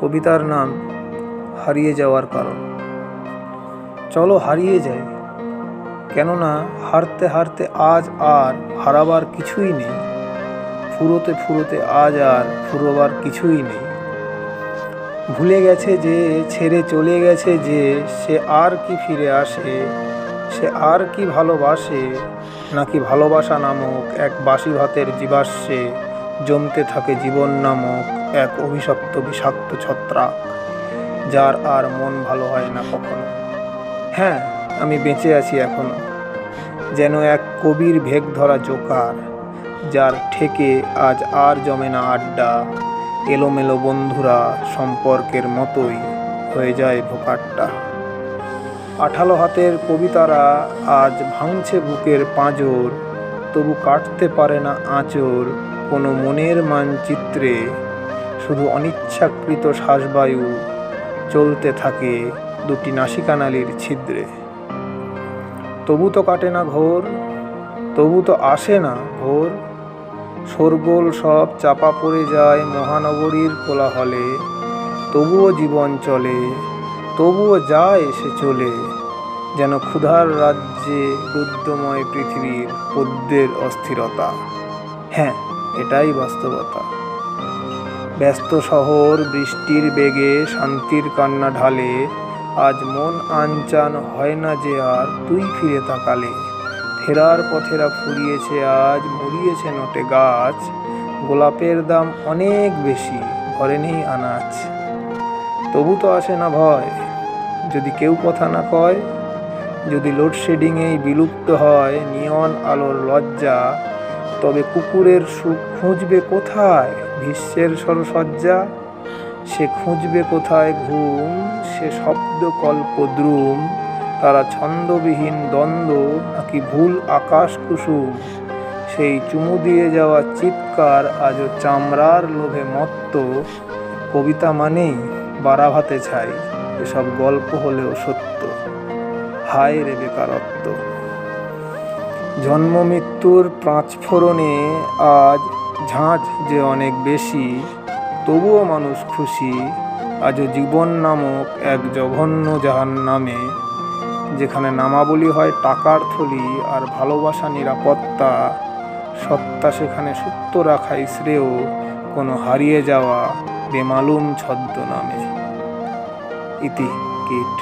কবিতার নাম হারিয়ে যাওয়ার কারণ। চলো হারিয়ে যাই। কেননা হারতে হারতে আজ আর হারাবার কিছুই নেই। ফুরোতে ফুরোতে আজ আর ফুরোবার কিছুই নেই। ভুলে গেছে যে, ছেড়ে চলে গেছে যে, সে আর কি ফিরে আসে, সে আর কি ভালোবাসে, নাকি ভালোবাসা নামক এক বাসি ভাতের জীবাশ্মে জমতে থাকে জীবন নামক এক অভিশপ্ত বিষাক্ত ছত্রাক, যার আর মন ভালো হয় না কখনো। হ্যাঁ আমি বেঁচে আছি এখনও। যেন এক কবির ভেগ ধরা জোকার, যার ঠেকে আজ আর জমে না আড্ডা। এলোমেলো বন্ধুরা সম্পর্কের মতোই হয়ে যায় ভোকাট্টা। আঠালো হাতের কবিতারা আজ ভাঙছে বুকের পাঁজর, তবু কাটতে পারে না আঁচর কোনো মনের মানচিত্রে শুধু অনিচ্ছাকৃত শ্বাসবায়ু চলতে থাকে দুটি নাসিকানালির ছিদ্রে। তবু তো কাটে না ঘোর, তবু তো আসে না ভোর। শোরগোল সব চাপা পড়ে যায় মহানগরীর কোলাহলে। তবুও জীবন চলে, তবুও যায় সে চলে, যেন ক্ষুধার রাজ্যে রুদ্রময় পৃথিবীর পদ্মের অস্থিরতা। হ্যাঁ এটাই বাস্তবতা। ব্যস্ত শহর, বৃষ্টির বেগে শান্তির কান্না ঢালে। আজ মন আনচান হয় না যে আর, তুই ফিরে তাকালে। ফেরার পথেরা ফুরিয়েছে আজ মরিয়েছে নোটে গাছ। গোলাপের দাম অনেক বেশি, ঘরে নেই আনাজ। তবু তো আসে না ভয়, যদি কেউ কথা না কয়। যদি লোডশেডিংয়েই বিলুপ্ত হয়, নিয়ন আলোর লজ্জা। তবে কুকুরের সুখ খুঁজবে কোথায়? ভীষ্মের সরসজ্জা, সে খুঁজবে কোথায় ঘুম? সে শব্দ কল্প দ্রুম, তারা ছন্দবিহীন দ্বন্দ্ব নাকি ভুল আকাশ কুসুম? সেই চুমু দিয়ে যাওয়া চিৎকার আজও চামড়ার লোভে মত্ত। কবিতা মানেই বারাভাতে ছাই, এসব গল্প হলেও সত্য। হায় রে বেকারত্ব। জন্ম মৃত্যুর প্রাঁচফোড়নে আজ ঝাঁঝ যে অনেক বেশি, তবুও মানুষ খুশি আজও জীবন নামক এক জঘন্য জাহান নামে যেখানে নামাবলি হয় টাকার থলি আর ভালোবাসা নিরাপত্তা, সত্তা সেখানে সুপ্ত রাখাই শ্রেয় কোনো হারিয়ে যাওয়া বেমালুম ছদ্ম নামে ইতি, কীট।